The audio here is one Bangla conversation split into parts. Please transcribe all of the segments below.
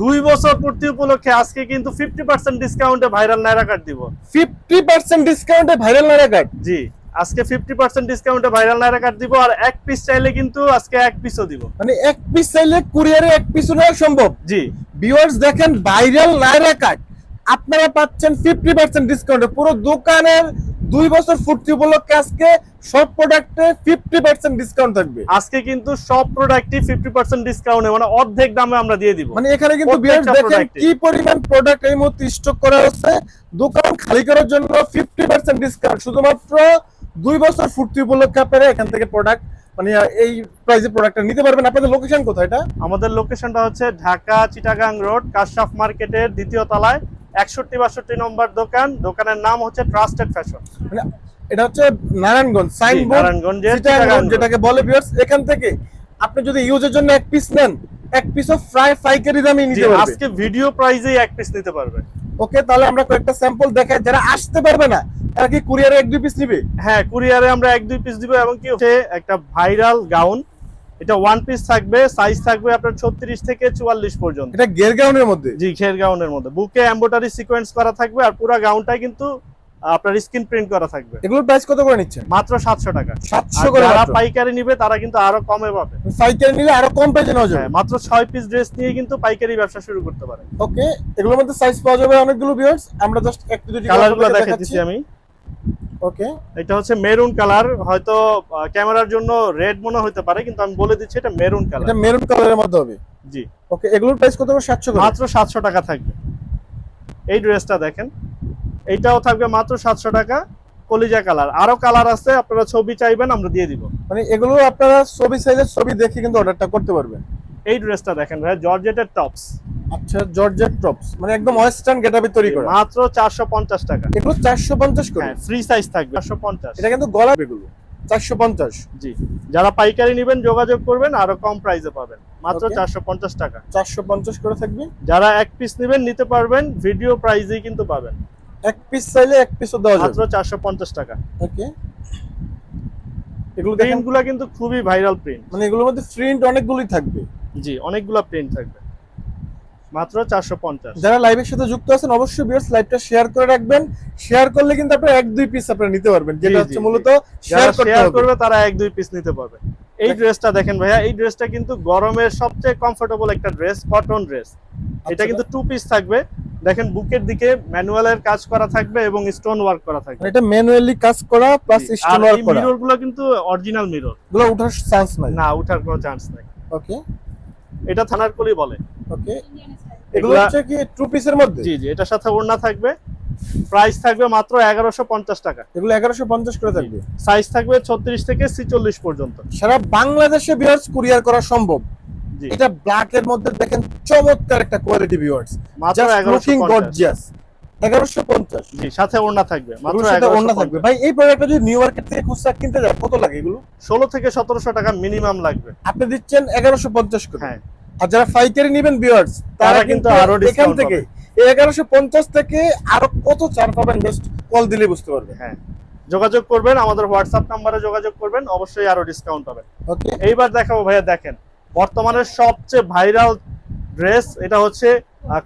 দুই বছর পূর্তি উপলক্ষে আজকে কিন্তু ফিফটি পার্সেন্ট ডিসকাউন্টে ভাইরাল নাইরা কার্ড দিব। ফিফটি পার্সেন্ট ডিসকাউন্টে ভাইরাল নাইরা কার্ড জি আজকে ফিফটি পার্সেন্ট ডিসকাউন্টে ভাইরাল নাইরা কার্ড দিব আর এক পিস চাইলে কিন্তু আজকে এক পিসও দিব। মানে এক পিস চাইলে কুরিয়ারে এক পিসও নেওয়া সম্ভব? জি। ভিউয়ার্স দেখেন ভাইরাল নাইরা কার্ড আপনারা পাচ্ছেন ফিফটি পার্সেন্ট ডিসকাউন্টে পুরো দোকানের দুই বছর ফুর্তি উপলক্ষে আজকে সব প্রোডাক্টে ফিফটি পার্সেন্ট ডিসকাউন্ট থাকবে। আজকে কিন্তু সব প্রোডাক্টই ফিফটি পার্সেন্ট ডিসকাউন্টে মানে অর্ধেক দামে আমরা দিয়ে দিব। মানে এখানে কিন্তু দেখেন কি পরিমাণ প্রোডাক্ট এই মুহূর্তে স্টক করা হচ্ছে। দোকান খালি করার জন্য ফিফটি পার্সেন্ট ডিসকাউন্ট শুধুমাত্র দুই বছর ফুর্তি উপলক্ষে আপনারা এখান থেকে প্রোডাক্ট মানে এই প্রাইসে প্রোডাক্টটা নিতে পারবেন। আপনাদের লোকেশন কোথায় এটা? আমাদের লোকেশনটা হচ্ছে ঢাকা চিটাগাং রোড কাশাফ মার্কেটের দ্বিতীয় তলায়। একষট্টি বাষট্টি নম্বর দোকান দোকানের নাম হচ্ছে ট্রাস্টেড ফ্যাশন মানে এটা হচ্ছে নারায়ণগঞ্জ সাইনবোর্ড রোড, যেটাকে বলে ভিউয়ার্স এখান থেকে আপনি যদি ইউজের জন্য এক পিস নেন এক পিস অফ ফ্রাই পাইকারি দামে নিতে পারবেন আজকে ভিডিও প্রাইজেই এক পিস নিতে পারবেন ওকে তাহলে আমরা কয়েকটা স্যাম্পল দেখাই যারা আসতে পারবে না তারা কি কুরিয়ারে এক দুই পিস নিবে? হ্যাঁ কুরিয়ারে আমরা এক দুই পিস দিব এবং কি হচ্ছে একটা ভাইরাল গাউন এটা ওয়ান পিস থাকবে সাইজ থাকবে আপনার ছত্রিশ থেকে চুয়াল্লিশ পর্যন্ত। এটা গের গাউনের মধ্যে? জি ঘের গাউনের মধ্যে। বুকে এম্বোটারি সিকোয়েন্স করা থাকবে আর পুরো গাউনটাই কিন্তু আপনার স্ক্রিন প্রিন্ট করা থাকবে। এগুলোর প্রাইস কত করে নিচ্ছেন? মাত্র সাতশো টাকা। সাতশো আর করে যারা পাইকারি নিবে তারা কিন্তু আরও কমে পাবে। পাইকারি নিলে আরও কম নেওয়া যাবে। হ্যাঁ মাত্র ছয় পিস ড্রেস নিয়ে কিন্তু পাইকারি ব্যবসা শুরু করতে পারে ওকে এগুলোর মধ্যে সাইজ পাওয়া যাবে অনেকগুলো ভিউয়ার্স আমরা জাস্ট একটু দুটি কালারগুলো দেখাচ্ছি। আমি। ওকে এটা হচ্ছে মেরুন কালার হয়তো ক্যামেরার জন্য রেড মনে হতে পারে কিন্তু আমি বলে দিচ্ছি এটা মেরুন এটা কালার মেরুন কালারের মধ্যে হবে? জি। ওকে এগুলোর প্রাইস কত করে 700 করে। মাত্র সাতশো টাকা থাকবে। এই ড্রেসটা দেখেন। এইটাও থাকবে মাত্র সাতশো টাকা কলিজা কালার। আরও কালার আছে আপনারা ছবি চাইবেন আমরা দিয়ে দিব। মানে এগুলো আপনারা ছবি সাইজের ছবি দেখে কিন্তু অর্ডারটা করতে পারবেন। এই ড্রেসটা দেখেন ভাই জর্জেটের টপস। আচ্ছা জর্জেট টপস। মানে একদম ওয়েস্টার্ন গেটআপে তৈরি করা। মাত্র চারশো পঞ্চাশ টাকা। এগুলো 450 করে। হ্যাঁ ফ্রি সাইজ থাকবে। চারশো পঞ্চাশ। এটা কিন্তু গলা এগুলো। 450 জি। যারা পাইকারি নেবেন যোগাযোগ করবেন আরও কম প্রাইসে পাবেন। মাত্র Okay. চারশো পঞ্চাশ টাকা। 450 করে থাকবে। যারা এক পিস নেবেন নিতে পারবেন ভিডিও প্রাইজেই কিন্তু পাবেন। এক পিস চাইলে এক পিসও দেওয়া মাত্র যাবে চারশো পঞ্চাশ টাকা। ওকে এগুলো দেখেন প্রিন্ট কিন্তু খুবই ভাইরাল প্রিন্ট মানে এগুলোর মধ্যে প্রিন্ট অনেকগুলোই থাকবে। জি অনেকগুলা প্রিন্ট থাকবে। মাত্র চারশো পঞ্চাশ। যারা লাইভের সাথে যুক্ত আছেন অবশ্যই ভিউয়ার্স লাইভটা শেয়ার করে রাখবেন। শেয়ার করলে কিন্তু আপনারা এক দুই পিস আপনারা নিতে পারবেন যেটা হচ্ছে মূলত শেয়ার করবে তারা এক দুই পিস নিতে পারবে। এই ড্রেসটা দেখেন ভাইয়া এই ড্রেসটা কিন্তু গরমের সবচেয়ে কমফোর্টেবল একটা ড্রেস কটন ড্রেস এটা। কিন্তু টু পিস থাকবে। দেখেন বুকের দিকে ম্যানুয়ালের কাজ করা থাকবে এবং স্টোন ওয়ার্ক করা থাকবে। এটা ম্যানুয়ালি কাজ করা প্লাস স্টোন ওয়ার্ক করা। মিররগুলো কিন্তু অরিজিনাল মিররগুলো ওঠার চান্স নাই। না উঠার কোনো চান্স নাই। ওকে এটা থানার কলি বলে। ওকে। এগুলো হচ্ছে কি টু পিসের মধ্যে? জি জি এটার সাথে ওড়না থাকবে। প্রাইস থাকবে মাত্র এগারোশো পঞ্চাশ টাকা। এগুলো এগারোশো পঞ্চাশ করে থাকবে। সাইজ থাকবে ছত্রিশ থেকে ছিচল্লিশ পর্যন্ত। সারা বাংলাদেশে কুরিয়ার করা সম্ভব। এটা ব্ল্যাক এর মধ্যে দেখেন চমৎকার একটা কোয়ালিটি ভিউয়ার্স মাত্র জাস্ট এগারোশো গর্জিয়াস জি সাথে ওড়না থাকবে মাত্র সাথে ওড়না থাকবে। ভাই এই প্রোডাক্টটা যদি নিউ মার্কেট থেকে খুচরা কিনতে যায় কত লাগে এগুলো? ষোলো থেকে সতেরোশো টাকা মিনিমাম লাগবে। আপনি দিচ্ছেন করে। হ্যাঁ। আর যারা পাইকারি নেবেন ভিউয়ার্স তারা কিন্তু আরও এখান থেকে এই এগারোশো পঞ্চাশ থেকে আরও কত ছাড় পাবেন জাস্ট কল দিলে বুঝতে পারবেন। হ্যাঁ। যোগাযোগ করবেন আমাদের হোয়াটসঅ্যাপ নাম্বারে যোগাযোগ করবেন অবশ্যই আরও ডিসকাউন্ট পাবেন। ওকে এইবার দেখাবো ভাইয়া দেখেন। বর্তমানে সবচেয়ে ভাইরাল ড্রেস এটা হচ্ছে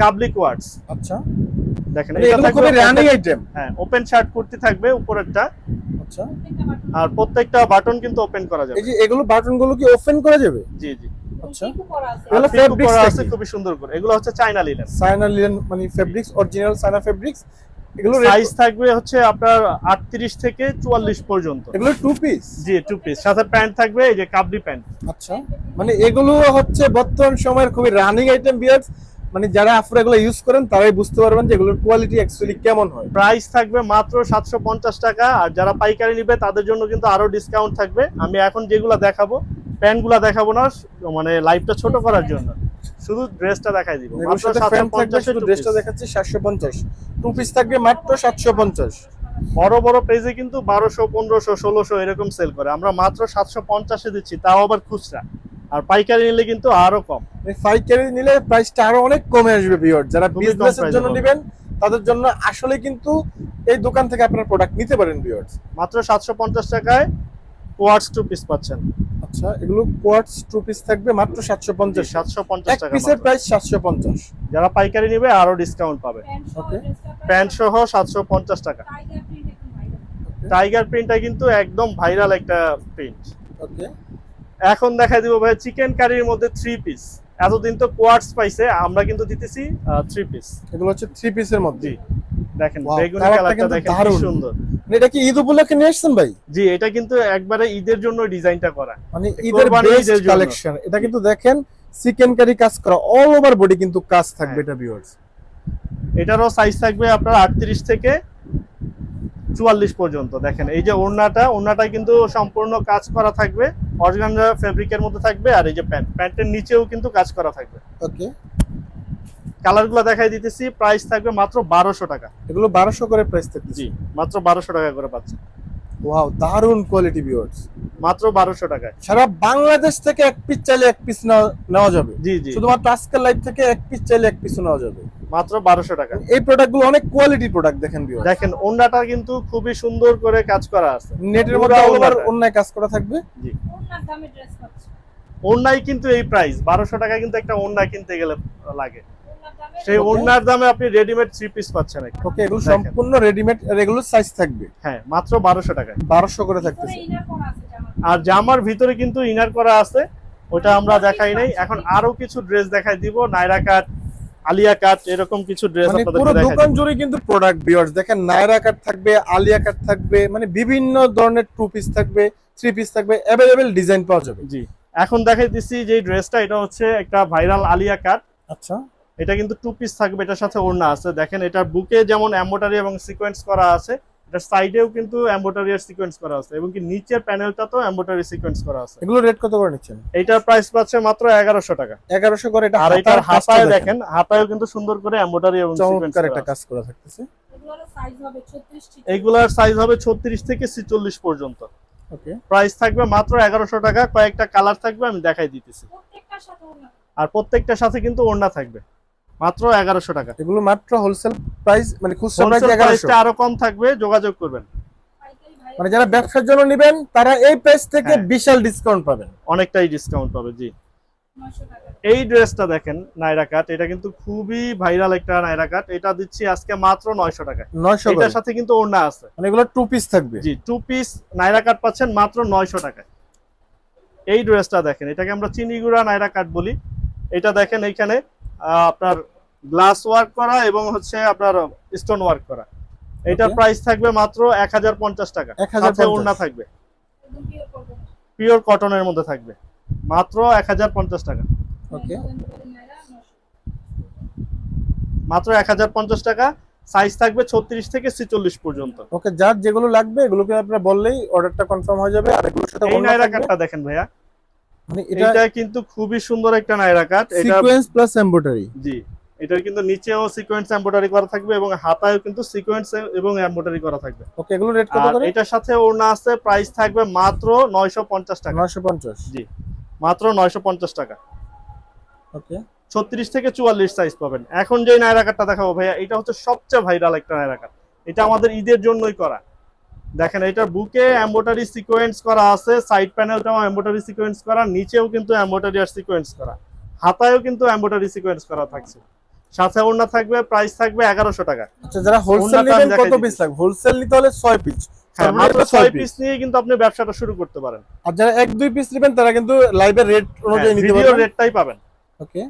কাবলিক ওয়ার্ডস আচ্ছা। দেখেন মানে এটা খুবই রানিং আইটেম হ্যাঁ ওপেন শার্ট কুর্তি থাকবে উপরেরটা। আচ্ছা। আর প্রত্যেকটা বাটন কিন্তু ওপেন করা যাবে। এই যে এগুলো বাটনগুলো কি ওপেন করা যাবে? জি জি। আচ্ছা। এগুলো? আছে খুবই সুন্দর করে। এগুলো হচ্ছে চাইনা লিনেন সাইনা লিনেন মানে ফেব্রিক্স অরিজিনাল সাইনা ফেব্রিক্স এগুলো সাইজ থাকবে হচ্ছে আপনার 38 থেকে 44 পর্যন্ত। এগুলো টু পিস জি টু পিস সাথে প্যান্ট থাকবে এই যে কাবলি প্যান্ট আচ্ছা। মানে এগুলো হচ্ছে বর্তমান সময়ের খুবই রানিং আইটেম বিয়ার্স মানে যারা আফুরা এগুলো ইউজ করেন তারাই বুঝতে পারবেন যে এগুলোর কোয়ালিটি অ্যাকচুয়ালি কেমন হয়। প্রাইস থাকবে মাত্র 750 টাকা আর যারা পাইকারি নিবে তাদের জন্য কিন্তু আরও ডিসকাউন্ট থাকবে। আমি এখন যেগুলো দেখাবো প্যান্টগুলো দেখাবো না মানে লাইভটা ছোট করার জন্য। শুধু ড্রেসটা দেখাই দিব। এগুলোর মাত্র সাথে ফ্যান থাকবে 750 শুধু ড্রেসটা দেখাচ্ছি সাতশো পঞ্চাশ। টু পিস থাকবে মাত্র সাতশো পঞ্চাশ। বড় বড় পেজে কিন্তু 1200 1500 1600 এরকম সেল করে। আমরা মাত্র 750 এ দিচ্ছি তাও আবার খুচরা। আর পাইকারি নিলে কিন্তু আরও কম। পাইকারি নিলে প্রাইসটা আরও অনেক কমে আসবে বিয়ার যারা বিজনেসের জন্য নেবেন তাদের জন্য আসলে কিন্তু এই দোকান থেকে আপনারা প্রোডাক্ট নিতে পারেন বিয়ার্স মাত্র 750 টাকায় কোয়ার্টস টু পিস পাচ্ছেন। আচ্ছা এগুলো কোয়ার্টস টু পিস থাকবে মাত্র সাতশো পঞ্চাশ। সাতশো পঞ্চাশ এক টাকা পিসের প্রাইস সাতশো পঞ্চাশ। যারা পাইকারি নেবে আরও ডিসকাউন্ট পাবে। ওকে প্যান্ট সহ সাতশো পঞ্চাশ টাকা। টাইগার প্রিন্টটা কিন্তু একদম ভাইরাল একটা প্রিন্ট ওকে এখন দেখা দিব ভাই চিকেন কারির মধ্যে থ্রি পিস এতদিন তো কোয়ার্টস পাইছে আমরা কিন্তু দিতেছি থ্রি পিস এগুলো হচ্ছে থ্রি পিসের মধ্যে। দেখেন বেগুনি কালারটা কালারটা দেখেন কি সুন্দর। মানে এটা কি ঈদ উপলক্ষে নিয়ে আসছেন ভাই? জি এটা কিন্তু একবারে ঈদের জন্য ডিজাইনটা করা। মানে ঈদের বেস্ট কালেকশন এটা কিন্তু দেখেন চিকেন কারি কাজ করা অল ওভার বডি কিন্তু কাজ থাকবে হ্যাঁ। এটা ভিউয়ার্স এটারও সাইজ থাকবে আপনার আটত্রিশ থেকে চুয়াল্লিশ পর্যন্ত দেখেন। এই যে ওড়নাটা ওড়নাটা কিন্তু সম্পূর্ণ কাজ করা থাকবে। অর্গানজা ফেব্রিকের মধ্যে থাকবে আর এই যে প্যান্ট। প্যান্টের নিচেও কিন্তু কাজ করা থাকবে। ওকে। কালারগুলো দেখাই দিতেছি প্রাইস থাকবে মাত্র বারোশো টাকা। এগুলো বারোশো করে প্রাইস থাকবে জি মাত্র বারোশো টাকা করে পাচ্ছে। ওয়াও দারুণ কোয়ালিটি ভিউয়ার্স। মাত্র বারোশো টাকায়। সারা বাংলাদেশ থেকে এক পিস চাইলে এক পিস নেওয়া যাবে। জি জি। শুধুমাত্র আজকের লাইভ থেকে এক পিস চাইলে এক পিস নেওয়া যাবে। মাত্র বারোশো টাকা। এই প্রোডাক্টগুলো অনেক কোয়ালিটি প্রোডাক্ট দেখেন ভিউয়ার্স দেখেন ওন্নাটা কিন্তু খুবই সুন্দর করে কাজ করা আছে। নেটের মধ্যে ওভার। অন্যায় কাজ করা থাকবে। জি। ওন্নাই কিন্তু এই প্রাইস বারোশো টাকা কিন্তু একটা ওন্না কিনতে গেলে লাগে। সেই. ওন্নার দামে আপনি রেডিমেড থ্রি পিস পাচ্ছেন ওকে এগুলো সম্পূর্ণ রেডিমেড রেগুলার সাইজ থাকবে। হ্যাঁ মাত্র বারোশো টাকায়। বারোশো করে থাকতেছে। আর জামার ভিতরে কিন্তু ইনার করা আছে। ওটা আমরা দেখাই নাই। এখন আরও কিছু ড্রেস দেখাই দিব। নাইরা কাট আলিয়া কাট এরকম কিছু ড্রেস মানে পুরো দোকান জুড়ে কিন্তু প্রোডাক্ট ভিউয়ার্স দেখেন নায়রা কাট থাকবে আলিয়া কাট থাকবে মানে বিভিন্ন ধরনের টু পিস থাকবে থ্রি পিস থাকবে অ্যাভেলেবেল ডিজাইন পাওয়া যাবে। জি। এখন দেখাই দিচ্ছি যে ড্রেসটা এটা হচ্ছে একটা ভাইরাল আলিয়া কাট আচ্ছা। এটা কিন্তু টু পিস থাকবে এটার সাথে ওড়না আছে। দেখেন এটা বুকে যেমন এম্বোটারি এবং সিকোয়েন্স করা আছে এটার সাইডেও কিন্তু এম্বোটারি সিকোয়েন্স করা আছে এবং কি নিচের প্যানেলটাতেও এম্বোটারি সিকোয়েন্স করা আছে। এগুলো রেট কত করে নিচ্ছেন? এইটার প্রাইস পাচ্ছে মাত্র এগারোশো টাকা। এগারোশো করে এটা আর এটার হাতায় দেখেন। হাতায়ও কিন্তু সুন্দর করে এম্বোটারি এবং সিকোয়েন্স একটা কাজ করা থাকতেছে। এইগুলার সাইজ হবে ছত্রিশ থেকে ছিচল্লিশ। পর্যন্ত। ওকে। প্রাইস থাকবে মাত্র এগারোশো টাকা কয়েকটা কালার থাকবে আমি দেখাই দিতেছি। আর প্রত্যেকটার সাথে কিন্তু ওড়না থাকবে। মাত্র এগারোশো টাকা। এগুলো মাত্র হোলসেল প্রাইস মানে খুচরা প্রাইস আরও কম থাকবে যোগাযোগ করবেন। মানে যারা ব্যবসার জন্য নেবেন তারা এই প্রাইস থেকে হ্যাঁ। বিশাল ডিসকাউন্ট পাবেন। অনেকটাই ডিসকাউন্ট পাবে জি। এই ড্রেসটা দেখেন নাইরা কাট এটা কিন্তু খুবই ভাইরাল একটা নাইরা কাট এটা দিচ্ছি আজকে মাত্র নয়শো টাকা নয়শো করে। এটার সাথে কিন্তু ওড়না আছে। মানে এগুলো টু পিস থাকবে। জি টু পিস নাইরা কাট পাচ্ছেন মাত্র নয়শো টাকায়। এই ড্রেসটা দেখেন এটাকে আমরা চিনিগুড়া নাইরা কাট বলি। এটা দেখেন এইখানে আপনার গ্লাস ওয়ার্ক করা এবং হচ্ছে আপনার স্টোন ওয়ার্ক করা। এটার প্রাইস থাকবে মাত্র এক হাজার পঞ্চাশ টাকা। 1050 সাথে ওড়না থাকবে। পিওর কটনের মধ্যে থাকবে। মাত্র এক হাজার পঞ্চাশ টাকা। ওকে মাত্র এক হাজার পঞ্চাশ টাকা। সাইজ থাকবে ছত্রিশ থেকে ছিচল্লিশ পর্যন্ত। ওকে যার যেগুলো লাগবে এগুলোকে আপনারা বললেই অর্ডারটা কনফার্ম হয়ে যাবে। আর এগুলোর সাথে এই নাইরা দেখেন ভাইয়া। মানে এটা কিন্তু খুবই সুন্দর একটা নাইরা কাট এটা সিকোয়েন্স প্লাস এমব্রয়ডারি জি এটার কিন্তু নিচেও সিকোয়েন্স এমব্রয়ডারি করা থাকবে এবং হাতায়ও কিন্তু সিকোয়েন্স এবং এমব্রয়ডারি করা থাকবে। ওকে এগুলো রেট কত করে? এটার সাথে ওড়না আছে প্রাইস থাকবে মাত্র টাকা। 950 জি মাত্র নয়শো পঞ্চাশ টাকা। ওকে ছত্রিশ থেকে সাইজ পাবেন। এখন যে নায়রা কাটটা দেখাবো ভাইয়া এটা হচ্ছে সবচেয়ে ভাইরাল একটা নায়রা কাট এটা আমাদের ঈদের জন্যই করা। দেখেন এটার বুকে এম্বোটারি সিকোয়েন্স করা আছে সাইড প্যানেলটাও এম্বোটারি সিকোয়েন্স করা নিচেও কিন্তু এম্বোটারি আর সিকোয়েন্স করা। হাতায়ও কিন্তু এম্বোটারি সিকোয়েন্স করা থাকছে। সাথে ওড়না থাকবে প্রাইস থাকবে এগারোশো টাকা। আচ্ছা যারা হোলসেল নেবেন কত পিস লাগবে? হোলসেল নিতে হলে 6 পিস হ্যাঁ মাত্র ছয় পিস নিয়ে কিন্তু আপনি ব্যবসাটা শুরু করতে পারেন। আর যারা এক দুই পিস নেবেন তারা কিন্তু লাইভের রেট অনুযায়ী নিতে ভিডিও পারবেন। রেটটাই পাবেন। ওকে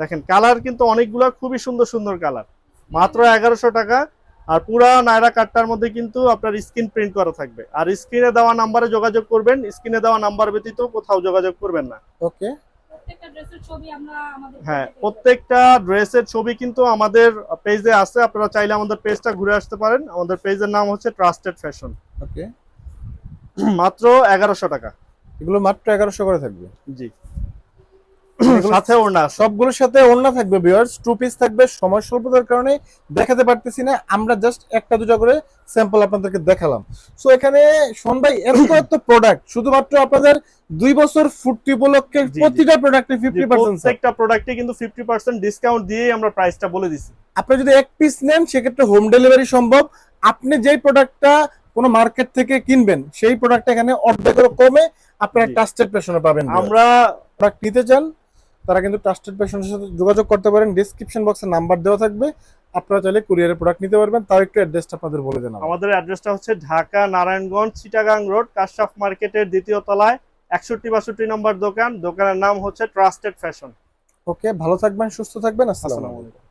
দেখেন কালার কিন্তু অনেকগুলা খুবই সুন্দর সুন্দর কালার মাত্র এগারোশো টাকা আর পুরা নায়রা কাটটার মধ্যে কিন্তু আপনার স্ক্রিন প্রিন্ট করা থাকবে। আর স্ক্রিনে দেওয়া নাম্বারে যোগাযোগ করবেন স্ক্রিনে দেওয়া নাম্বার ব্যতীত কোথাও যোগাযোগ করবেন না। ওকে। হ্যাঁ প্রত্যেকটা ড্রেসের ছবি কিন্তু আমাদের পেজে আছে। আপনারা চাইলে আমাদের পেজটা ঘুরে আসতে পারেন। আমাদের পেজের নাম হচ্ছে ট্রাস্টেড ফ্যাশন ওকে। মাত্র এগারোশো টাকা। এগুলো মাত্র 1100 করে থাকবে। জি। সাথে ওড়না সবগুলোর সাথে ওড়না থাকবে ভিউয়ার্স টু পিস থাকবে। সময় স্বল্পতার কারণে দেখাতে পারতেছি না। আমরা জাস্ট একটা দুটো করে স্যাম্পল আপনাদেরকে দেখালাম। সো এখানে ভাই এত এত প্রোডাক্ট শুধুমাত্র আপনাদের দুই বছর ফুর্তি উপলক্ষে। প্রতিটা প্রোডাক্টে ফিফটি পার্সেন্ট প্রত্যেকটা প্রোডাক্টে কিন্তু ফিফটি পার্সেন্ট ডিসকাউন্ট দিয়েই আমরা প্রাইসটা বলে দিছি। আপনি যদি এক পিস নেন সেক্ষেত্রে হোম ডেলিভারি সম্ভব। আপনি যেই প্রোডাক্টটা কোনো মার্কেট থেকে কিনবেন সেই প্রোডাক্টটা এখানে অর্ধেকেরও কমে আপনারা জি। ট্রাস্টেড পেশনে পাবেন আমরা প্রোডাক্ট নিতে চান তারা কিন্তু ট্রাস্টেড পেশনের সাথে যোগাযোগ করতে পারেন। ডিসক্রিপশন বক্সে নাম্বার দেওয়া থাকবে। আপনারা চাইলে কুরিয়ারের প্রোডাক্ট নিতে পারবেন। তার একটু অ্যাড্রেসটা আপনাদের বলে দেন। আমাদের অ্যাড্রেসটা হচ্ছে ঢাকা নারায়ণগঞ্জ চিটাগাং রোড কাশাফ মার্কেটের দ্বিতীয় তলায় একষট্টি বাষট্টি নম্বর দোকান। দোকানের নাম হচ্ছে ট্রাস্টেড ফ্যাশন ওকে ভালো থাকবেন সুস্থ থাকবেন। আসসালামু আলাইকুম।